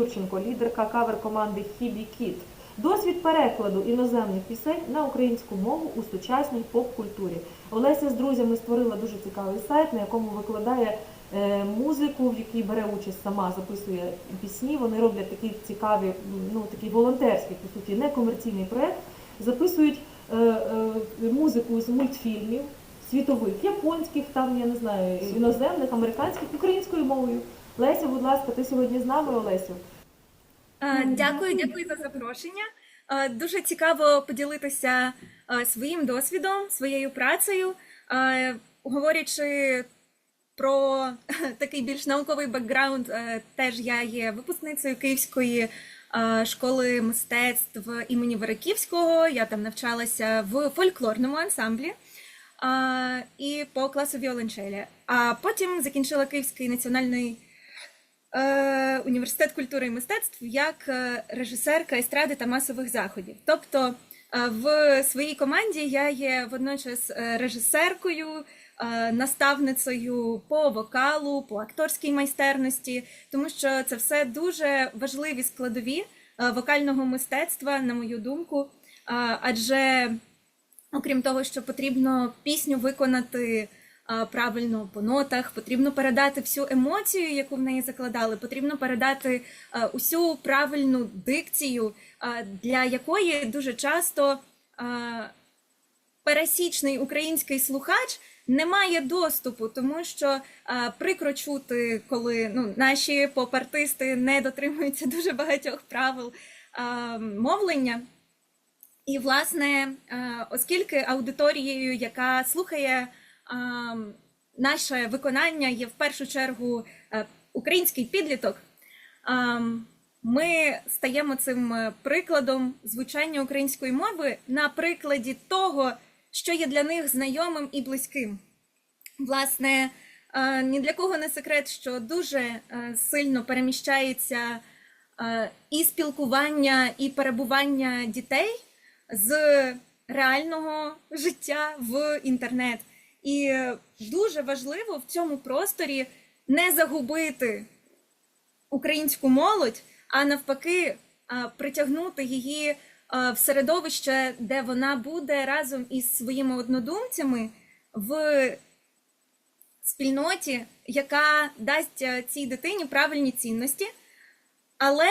Юрченко, лідерка кавер-команди Хібі Кіт. Досвід перекладу іноземних пісень на українську мову у сучасній поп-культурі. Олеся з друзями створила дуже цікавий сайт, на якому викладає е, музику, в якій бере участь сама, записує пісні. Вони роблять такі цікаві, ну такий волонтерський, по суті, некомерційний проект. Записують е, е, музику з мультфільмів світових, японських, там я не знаю, іноземних, американських, українською мовою. Леся, будь ласка, ти сьогодні з нами, Олесю? Е, Дякую, дякую за запрошення. Е, Дуже цікаво поділитися е, своїм досвідом, своєю працею, говорячи про такий більш науковий бекграунд. Теж я є випускницею Київської школи мистецтв імені Вериківського. Я там навчалася в фольклорному ансамблі і по класу віолончелі. А потім закінчила Київський національний університет культури і мистецтв як е, режисерка естради та масових заходів. Тобто е, в своїй команді я є водночас е, режисеркою, е, наставницею по вокалу, по акторській майстерності, тому що це все дуже важливі складові е, вокального мистецтва, на мою думку. Е, Адже окрім того, що потрібно пісню виконати правильно по нотах, потрібно передати всю емоцію, яку в неї закладали, потрібно передати усю правильну дикцію, для якої дуже часто пересічний український слухач не має доступу, тому що а, прикро чути, коли ну, наші поп-артисти не дотримуються дуже багатьох правил мовлення. І, власне, оскільки аудиторією, яка слухає наше виконання, є в першу чергу е, український підліток, ми стаємо цим е, прикладом звучання української мови на прикладі того, що є для них знайомим і близьким. Власне, е, ні для кого не секрет, що дуже сильно переміщається і спілкування, і перебування дітей з реального життя в інтернет. І дуже важливо в цьому просторі не загубити українську молодь, а навпаки, притягнути її в середовище, де вона буде разом із своїми однодумцями в спільноті, яка дасть цій дитині правильні цінності, але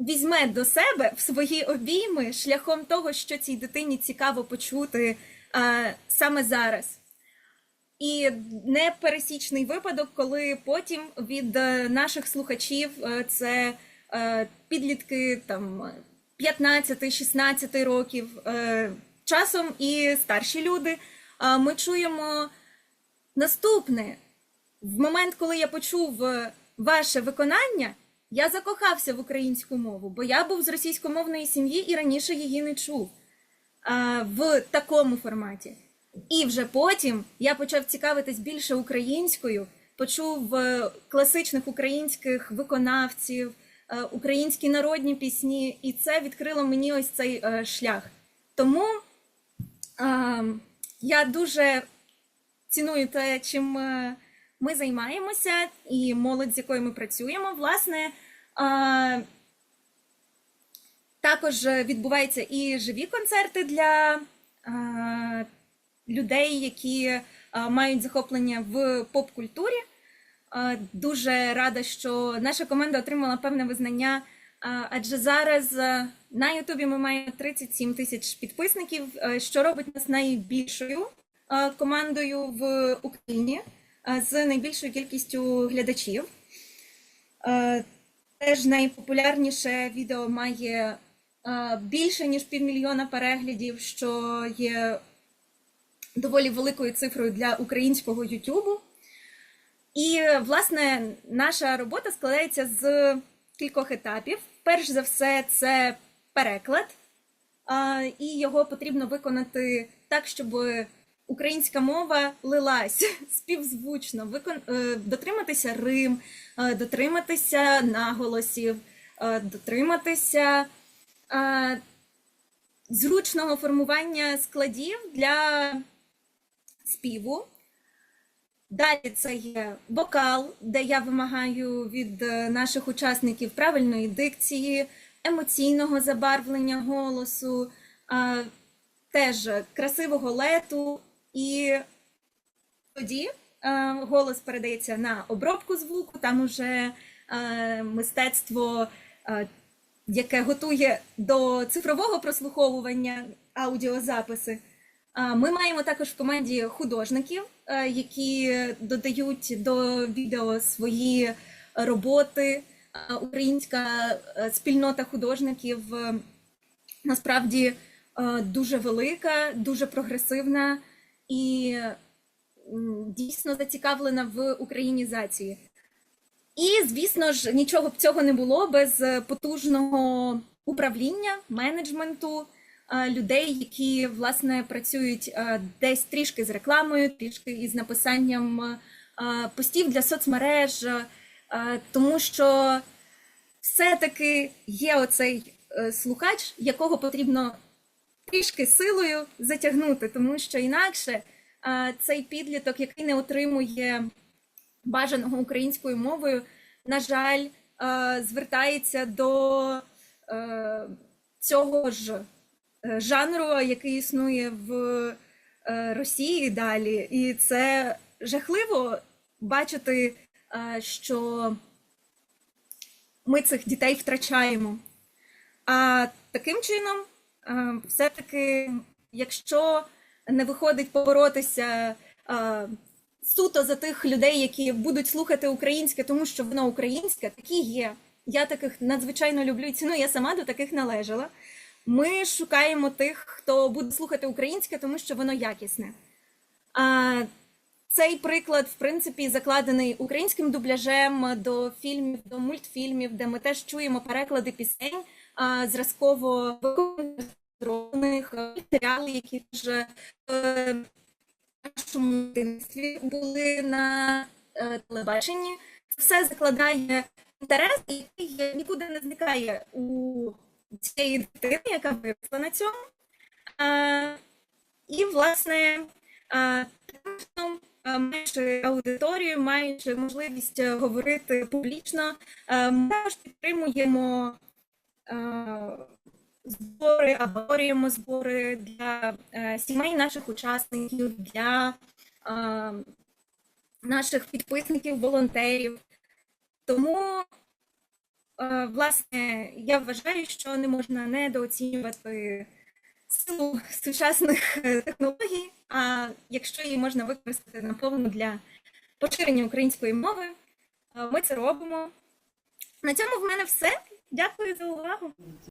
візьме до себе в свої обійми шляхом того, що цій дитині цікаво почути саме зараз. І непересічний випадок, коли потім від е, наших слухачів е, це е, підлітки там 15-16 років, часом і старші люди, ми чуємо наступне. В момент, коли я почув ваше виконання, я закохався в українську мову, бо я був з російськомовної сім'ї і раніше її не чув в такому форматі. І вже потім я почав цікавитись більше українською, почув е, класичних українських виконавців, е, українські народні пісні, і це відкрило мені ось цей е, шлях. Тому я дуже ціную те, чим ми займаємося, і молодь, з якою ми працюємо. Власне, також відбуваються і живі концерти для е, людей, які е, мають захоплення в поп-культурі. Е, Дуже рада, що наша команда отримала певне визнання, е, адже зараз е, на Ютубі ми маємо 37 тисяч підписників, е, що робить нас найбільшою е, командою в Україні е, з найбільшою кількістю глядачів. Е, Теж найпопулярніше відео має е, більше ніж півмільйона переглядів, що є доволі великою цифрою для українського Ютубу. І, власне, наша робота складається з кількох етапів. Перш за все, це переклад, і його потрібно виконати так, щоб українська мова лилась співзвучно, викон... е, дотриматися рим, е, дотриматися наголосів, е, дотриматися е, зручного формування складів для співу. Далі це є вокал, де я вимагаю від е, наших учасників правильної дикції, емоційного забарвлення голосу, теж красивого лету. І тоді е, голос передається на обробку звуку, там уже е, мистецтво, яке готує до цифрового прослуховування аудіозаписи. Ми маємо також в команді художників, е, які додають до відео свої роботи. Українська е, спільнота художників е, насправді дуже велика, дуже прогресивна і дійсно зацікавлена в українізації. І, звісно ж, нічого б цього не було без е, потужного управління, менеджменту, е, людей, які власне працюють е, десь трішки з рекламою, трішки із написанням постів для соцмереж, тому що все-таки є оцей слухач, якого потрібно трішки силою затягнути, тому що інакше цей підліток, який не отримує бажаного українською мовою, на жаль, е, звертається до е, цього ж е, жанру, який існує в Росії далі. І це жахливо бачити, що ми цих дітей втрачаємо. А таким чином, все-таки, якщо не виходить поборотися суто за тих людей, які будуть слухати українське, тому що воно українське, такі є. Я таких надзвичайно люблю і ціную, я сама до таких належала. Ми шукаємо тих, хто буде слухати українське, тому що воно якісне. А, цей приклад, в принципі, закладений українським дубляжем до фільмів, до мультфільмів, де ми теж чуємо переклади пісень а, зразково виконаних матеріали, які вже е, нашому дитинстві були на е, телебаченні. Це все закладає інтерес, який нікуди не зникає у цієї дитини, яка виросла на цьому. А, і, власне, а, таким маючи аудиторію, маючи можливість е, говорити публічно, е, ми також підтримуємо е, збори, аборюємо збори для е, сімей наших учасників, для е, наших підписників, волонтерів. Тому, е, власне, я вважаю, що не можна недооцінювати силу сучасних технологій, а якщо її можна використати наповну для поширення української мови, ми це робимо. На цьому в мене все. Дякую за увагу.